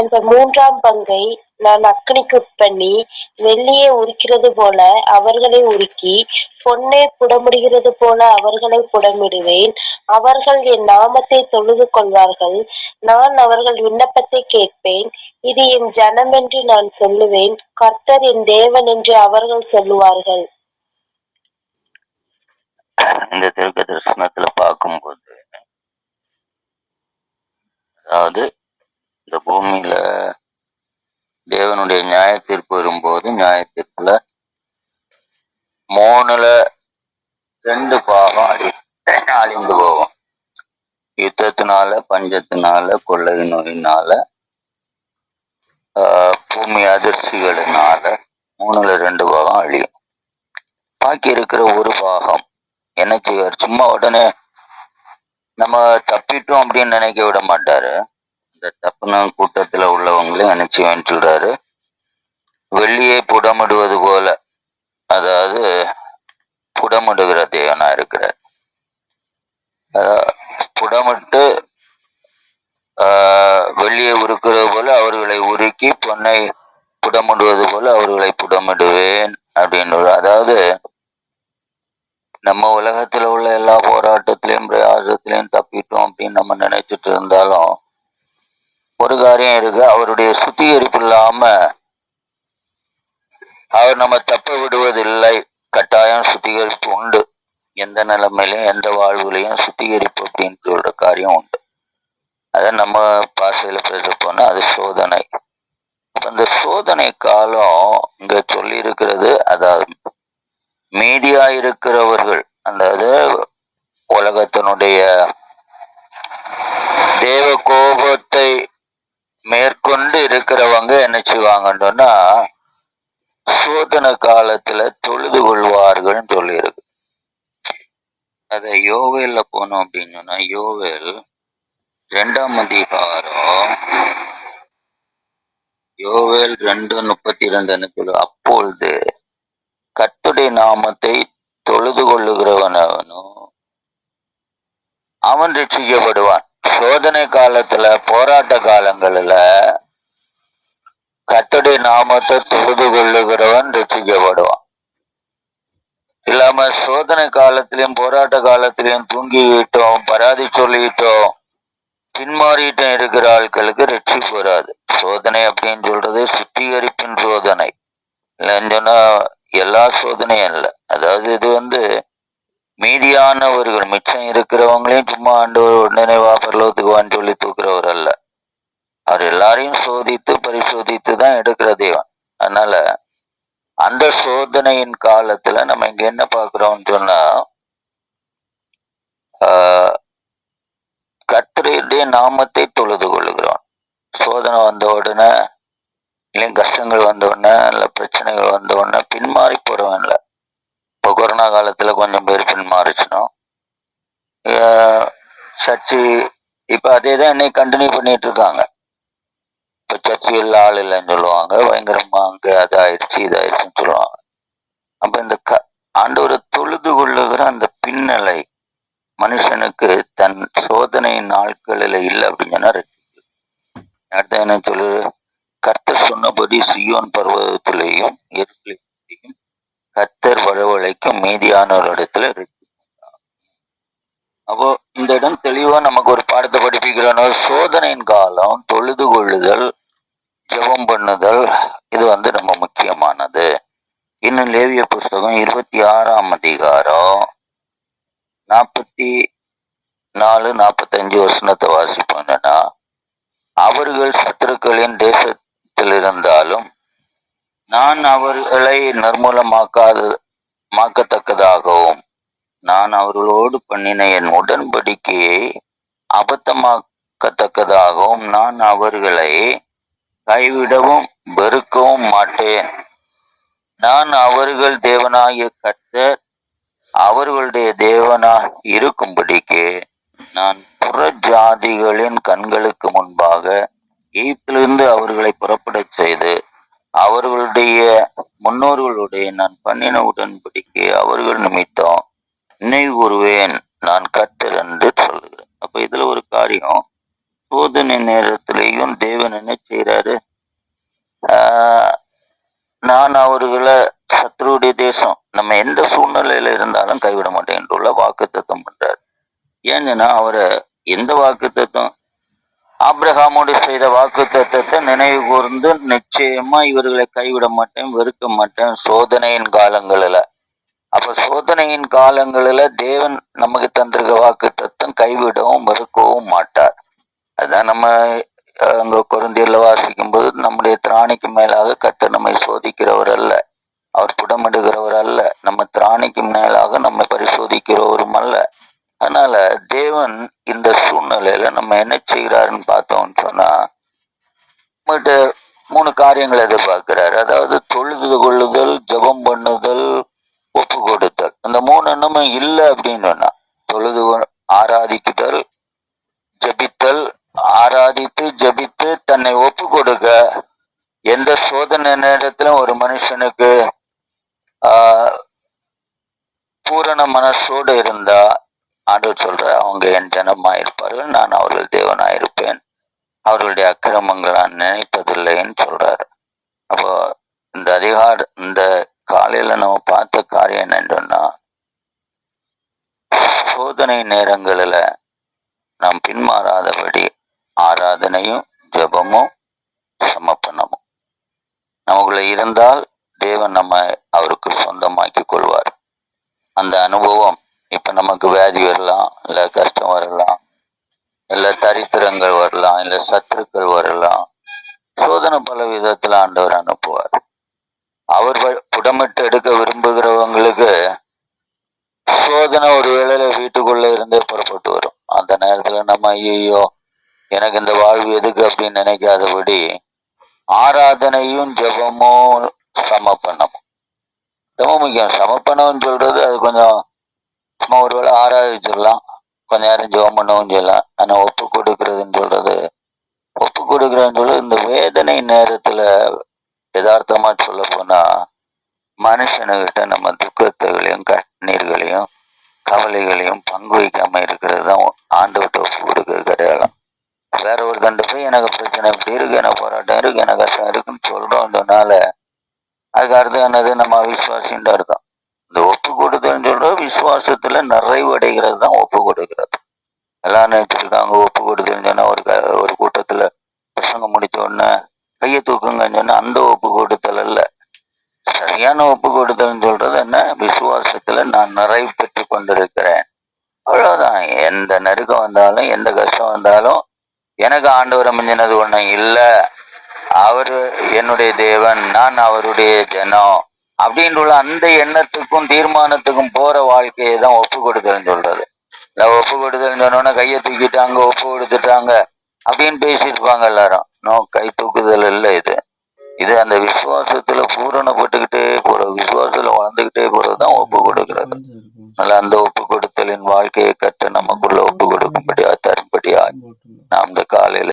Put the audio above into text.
அந்த மூன்றாம் பங்கை நான் அக்கினிக்குட் பண்ணி வெள்ளியே உரிக்கிறது போல அவர்களை உருக்கி பொன்னே புடமிடுகிறது போல அவர்களை புடமிடுவேன். அவர்கள் என் நாமத்தை தொழுது கொள்வார்கள். நான் அவர்கள் விண்ணப்பத்தை கேட்பேன். இது என் ஜனம் என்று நான் சொல்லுவேன். கர்த்தர் என் தேவன் என்று அவர்கள் சொல்லுவார்கள். இந்த திருக்க தரிசனத்துல பார்க்கும்போது அதாவது இந்த பூமியில தேவனுடைய நியாய தீர்ப்பு வரும்போது நியாய தீர்ப்புல மூணுல ரெண்டு பாகம் அழி அழிந்து போகும். யுத்தத்தினால பஞ்சத்தினால கொள்ளை நோயினால பூமி அதிர்ச்சிகளினால மூணுல ரெண்டு பாகம் அழியும். பாக்கி இருக்கிற ஒரு பாகம் என்ன செய்வார்? சும்மா உடனே நம்ம தப்பிட்டோம் அப்படின்னு நினைக்க விட மாட்டாரு. இந்த தப்புன கூட்டத்துல உள்ளவங்களையும் என்ன செய்வேன்னு வெள்ளியை புடமிடுவது போல அதாவது புடமிடுகிற தேவனா இருக்கிறார். புடமிட்டு ஆஹ், வெள்ளியை உருக்குறது போல அவர்களை உருக்கி பொன்னை புடமிடுவது போல அவர்களை புடமிடுவேன் அப்படின்னு அதாவது நம்ம உலகத்துல உள்ள எல்லா போராட்டத்திலையும் பிரயாசத்திலையும் தப்பிட்டோம் அப்படின்னு நம்ம நினைச்சிட்டு இருந்தாலும் ஒரு காரியம் இருக்கு. அவருடைய சுத்திகரிப்பு இல்லாம அவர் நம்ம தப்ப விடுவதில்லை. கட்டாயம் சுத்திகரிப்பு உண்டு. எந்த நிலைமையிலையும் எந்த வாழ்வுலையும் சுத்திகரிப்பு அப்படின்னு சொல்ற காரியம் உண்டு. அதை நம்ம பாசையில பேச போனா அது சோதனை. அந்த சோதனை காலம் இங்க சொல்லி இருக்கிறது அதாவது மீடியா இருக்கிறவர்கள் அதாவது உலகத்தினுடைய தேவ கோபத்தை கொண்டு இருக்கிறவங்க என்ன செய்வாங்கன்னா சோதனை காலத்துல தொழுது கொள்வார்கள் சொல்லியிருக்கு. அத யோவேல போனோம் அப்படின்னு சொன்னா யோவேல் ரெண்டாம் அதிகாரம் யோவேல் ரெண்டு முப்பத்தி ரெண்டு அப்பொழுது கர்த்தருடைய நாமத்தை தொழுது கொள்ளுகிறவனவனும் அவன் ரட்சிக்கப்படுவான். சோதனை காலத்துல போராட்ட காலங்களில கர்த்தருடைய நாமத்தை தொழுது கொள்ளுகிறவன் ரட்சிக்கப்படுவான் இல்லாம சோதனை காலத்திலையும் போராட்ட காலத்திலையும் தூங்கிவிட்டோம் பராதி சொல்லிட்டோம் பின்மாறிட்டும் இருக்கிற ஆட்களுக்கு ரட்சிப்பு வராது சோதனை அப்படின்னு சொல்றது சுத்திகரிப்பின் சோதனை. இல்லைன்னு சொன்னா எல்லா சோதனையும் இல்லை. அதாவது இது வந்து மீதியானவர்கள் மிச்சம் இருக்கிறவங்களையும் சும்மா ஆண்டவர் உடனே வா பரலோகத்துக்கு வான்னு சொல்லி தூக்குறவர் அல்ல. அவர் எல்லாரையும் சோதித்து பரிசோதித்து தான் எடுக்கிற தெய்வன் அதனால அந்த சோதனையின் காலத்துல நம்ம இங்க என்ன பாக்குறோம்னு சொன்னா ஆஹ், கர்த்தருடைய நாமத்தை தொழுது கொள்ளுகிறோம். சோதனை வந்த உடனே இல்லை கஷ்டங்கள் வந்த உடனே இல்ல பிரச்சனைகள் வந்த உடனே பின்மாறி போறவன் இல்லை. கொரோனா காலத்துல கொஞ்சம் பேர் பின்மாறிச்சினோம் சர்ச்சு இப்போ அதே தான் இன்னைக்கு கண்டினியூ பண்ணிட்டு இருக்காங்க இப்போ சர்ச்சுகளில் ஆள் இல்லைன்னு சொல்லுவாங்க பயங்கரமா அங்கே அது ஆயிடுச்சு இது ஆயிடுச்சுன்னு சொல்லுவாங்க. அப்ப இந்த க ஆண்டவரை தொழுது கொள்ளுகிற அந்த பின்னலை மனுஷனுக்கு தன் சோதனை நாட்களில் இல்லை அப்படின்னு சொன்னா ரட்சிப்பு. அடுத்து என்ன சொல்லு கர்த்தர் சொன்னபடி சியோன் பர்வதத்திலேயும் எருசலேமிலேயும் கத்தர் வரவழைக்கும் மீதியானவரிடத்துல ரட்சிப்பு. அப்போ இந்த இடம் தெளிவா நமக்கு ஒரு பாடத்தை படிப்பிக்கிறோம் சோதனையின் காலம் தொழுது கொள்ளுதல் ஜெபம் பண்ணுதல் இது வந்து ரொம்ப முக்கியமானது இன்னும் லேவிய புஸ்தகம் இருபத்தி ஆறாம் அதிகாரம் நாற்பத்தி நாலு நாற்பத்தஞ்சு வசனத்தை வாசிப்போம் என்னன்னா அவர்கள் சத்துருக்களின் தேசத்தில் இருந்தாலும் நான் அவர்களை நர்மூலமாக்காத மாக்கத்தக்கதாகவும் நான் அவர்களோடு பண்ணின என் உடன்படிக்கையை அபத்தமாக்கத்தக்கதாகவும் நான் அவர்களை கைவிடவும் வெறுக்கவும் மாட்டேன். நான் அவர்கள் தேவனாகிய கர்த்தர் அவர்களுடைய தேவனா இருக்கும்படிக்கு நான் புற ஜாதிகளின் கண்களுக்கு முன்பாக ஈத்திலிருந்து அவர்களை புறப்படச் செய்து அவர்களுடைய முன்னோர்களுடைய நான் பண்ணின உடன்படிக்கை அவர்கள் நிமித்தம் நினைவுறுவேன் நான் கத்தர் என்று சொல்லுகிறேன். அப்ப இதுல ஒரு காரியம் சோதனை நேரத்திலேயும் தேவன் என்ன செய்யறாரு ஆஹ் நான் அவர்களை சத்ருடைய தேசம் நம்ம எந்த சூழ்நிலையில இருந்தாலும் கைவிட மாட்டேன் என்றுள்ள வாக்கு தத்துவம் பண்றாரு. ஏன்னா அவரை எந்த வாக்கு தத்துவம் ஆப்ரஹாமோடு செய்த வாக்கு தத்துவத்தை நினைவு கூர்ந்து நிச்சயமா இவர்களை கைவிட மாட்டேன் வெறுக்க மாட்டேன் சோதனையின் காலங்களில். அப்ப சோதனையின் காலங்களில் தேவன் நமக்கு தந்திருக்க வாக்கு தத்துவம் கைவிடவும் வெறுக்கவும் மாட்டார். அதான் நம்ம அங்க குழந்தையில வாசிக்கும் போது நம்முடைய திராணிக்கு மேலாக கர்த்தர் நம்மை சோதிக்கிறவர் அல்ல. அவர் புடமிடுகிறவர் அல்ல. நம்ம திராணிக்கு மேலாக நம்மை பரிசோதிக்கிறவரும் அல்ல. அதனால தேவன் இந்த சூழ்நிலையில நம்ம என்ன செய்கிறாருன்னு பார்த்தோம்னு சொன்னா நம்மகிட்ட மூணு காரியங்களை எதிர்பார்க்கிறாரு. அதாவது தொழுது கொள்ளுதல் ஜெபம் பண்ணுதல் ஒப்பு கொடுத்தல். இந்த மூணு எண்ணமும் இல்லை அப்படின்னு சொன்னா தொழுது கொ- ஆராதிக்குதல் ஜெபித்தல் ஆராதித்து ஜெபித்து தன்னை ஒப்பு கொடுக்க எந்த சோதனை நேரத்திலும் ஒரு மனுஷனுக்கு பூரண மனசோடு இருந்தா ஆண்டவர் சொல்ற அவங்க என் ஜனமா இருப்பார்கள் நான் அவர்கள் தேவனாயிருப்பேன். அவர்களுடைய அக்கிரமங்கள் நான் நினைப்பதில்லைன்னு சொல்றாரு. அப்போ இந்த அதிகார இந்த காலையில நம்ம பார்த்த காரியம் என்னன்னா சோதனை நேரங்களில நாம் பின்மாறாதபடி ஆராதனையும் ஜெபமும் சமப்பனமும் நமக்குள்ள இருந்தால் தேவன் நம்ம அவருக்கு சொந்தமாக்கி கொள்வார். அந்த அனுபவம் நமக்கு வியாதி வரலாம் இல்ல கஷ்டம் வரலாம் இல்ல தரித்திரங்கள் வரலாம் இல்ல சத்துருக்கள் வரலாம். சோதனை பல விதத்துல ஆண்டவர் அனுப்புவார். அவர் புடமிட்டு எடுக்க விரும்புகிறவங்களுக்கு சோதனை ஒரு வேளையில வீட்டுக்குள்ள இருந்தே புறப்பட்டு வரும். அந்த நேரத்துல நம்ம ஐயோ எனக்கு இந்த வாழ்வு எதுக்கு அப்படின்னு நினைக்காதபடி ஆராதனையும் ஜெபமும் சமப்பண்ணமும் ரொம்ப முக்கியம். சமப்பணம்னு சொல்றது அது கொஞ்சம் நம்ம ஒருவேளை ஆராய்ச்சிடலாம் கொஞ்ச நேரம் ஜோம் பண்ணவும் செய்யலாம். ஆனா ஒப்பு கொடுக்கறதுன்னு சொல்றது ஒப்பு கொடுக்கறதுன்னு சொல்றது இந்த வேதனை நேரத்துல யதார்த்தமா சொல்ல போனா மனுஷனுக்கிட்ட நம்ம துக்கத்துகளையும் கண்ணீர்களையும் கவலைகளையும் பங்கு வைக்காம இருக்கிறது தான் ஆண்டவர்கிட்ட ஒப்பு கொடுக்கறது கிடையாது. வேற ஒரு தண்டு போய் எனக்கு பிரச்சனை இப்படி இருக்கு எனக்கு போராட்டம் இருக்கு எனக்கு கஷ்டம் இருக்குன்னு சொல்றோம்ன்றனால அதுக்கு அர்த்தம் என்னது? நம்ம அவிசுவாசின்ற அர்த்தம். ஒப்பு கொடுத்தல் சொல்ற விசுவாசத்துல நிறைவு அடைகிறது தான் ஒப்பு கொடுக்கிறது எல்லாம் நினைச்சிருக்காங்க ஒப்பு கொடுத்தல்னு சொன்னா ஒரு ஒரு கூட்டத்துல பிரசங்கம் முடிச்ச உடனே கையை தூக்குங்கன்னு சொன்னா அந்த ஒப்பு கொடுத்தல் அல்ல. சரியான ஒப்பு கொடுத்தல்னு சொல்றது என்ன? விசுவாசத்துல நான் நிறைவு பெற்று கொண்டிருக்கிறேன். அவ்வளவுதான். எந்த நெருக்கம் வந்தாலும் எந்த கஷ்டம் வந்தாலும் எனக்கு ஆண்டவரை மிஞ்சினது ஒண்ணு இல்ல. அவரு என்னுடைய தேவன் நான் அவருடைய ஜனம். அப்படின்ற அந்த எண்ணத்துக்கும் தீர்மானத்துக்கும் போற வாழ்க்கையை தான் ஒப்பு கொடுத்தல்னு சொல்றது. இல்லை ஒப்பு கொடுத்தல்னு சொன்னோன்னா கையை தூக்கிட்டாங்க ஒப்பு கொடுத்துட்டாங்க அப்படின்னு பேசிருப்பாங்க எல்லாரும். நோ கை தூக்குதல் இல்லை இது. இது அந்த விசுவாசத்துல பூரணப்பட்டுக்கிட்டே போற விசுவாசத்துல வளர்ந்துகிட்டே போறதுதான் ஒப்பு கொடுக்கிறது. அதனால அந்த ஒப்பு கொடுத்தலின் வாழ்க்கையை கற்று நமக்குள்ள ஒப்பு கொடுக்கும்படி தரும்படியா நாம் இந்த காலையில